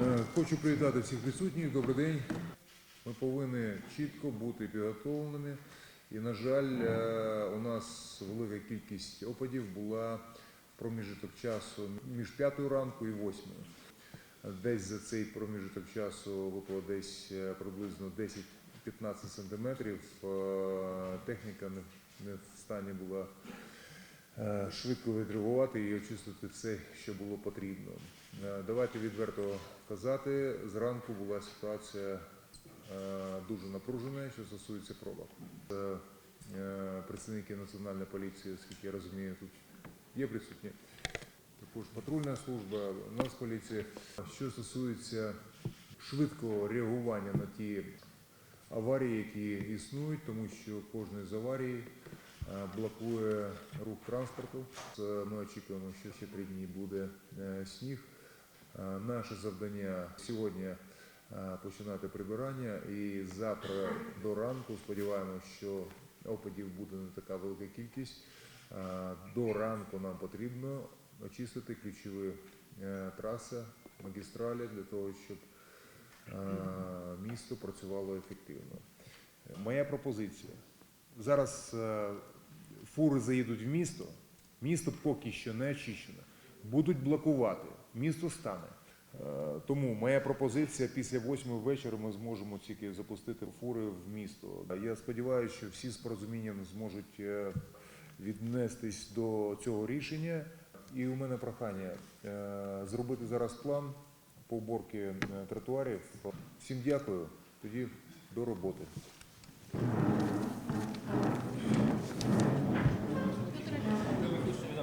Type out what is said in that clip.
Е, хочу привітати всіх присутніх. Добрий день. Ми повинні чітко бути підготовленими. І, на жаль, е, у нас велика кількість опадів була в проміжиток часу між п'ятою ранку і восьмою. Десь за цей проміжиток часу випало десь е, приблизно 10 15 сантиметрів. Е, техніка не, не в стані була е, швидко відреагувати і очистити все, що було потрібно. Е, давайте відверто казати, зранку була ситуація дуже напружена, що стосується пробок. Представники національної поліції, скільки я розумію, тут є присутні. Також патрульна служба, Нацполіція. Що стосується швидкого реагування на ті аварії, які існують, тому що кожна з аварій е, блокує рух транспорту. Ми очікуємо, що ще три дні буде е, сніг. Е, Наше завдання сьогодні починати прибирання і завтра до ранку сподіваємося, що опадів буде не така велика кількість. До ранку нам потрібно очистити ключові траси, магістралі для того, щоб місто працювало ефективно. Моя пропозиція. Зараз е, фури заїдуть в місто, місто поки що не очищене, будуть блокувати, місто стане. Е, Тому моя пропозиція після восьми вечора ми зможемо тільки запустити фури в місто. Я сподіваюся, що всі з порозумінням зможуть е, віднестись до цього рішення. І у мене прохання зробити зараз план по уборці е, тротуарів. Всім дякую. Тоді до роботи.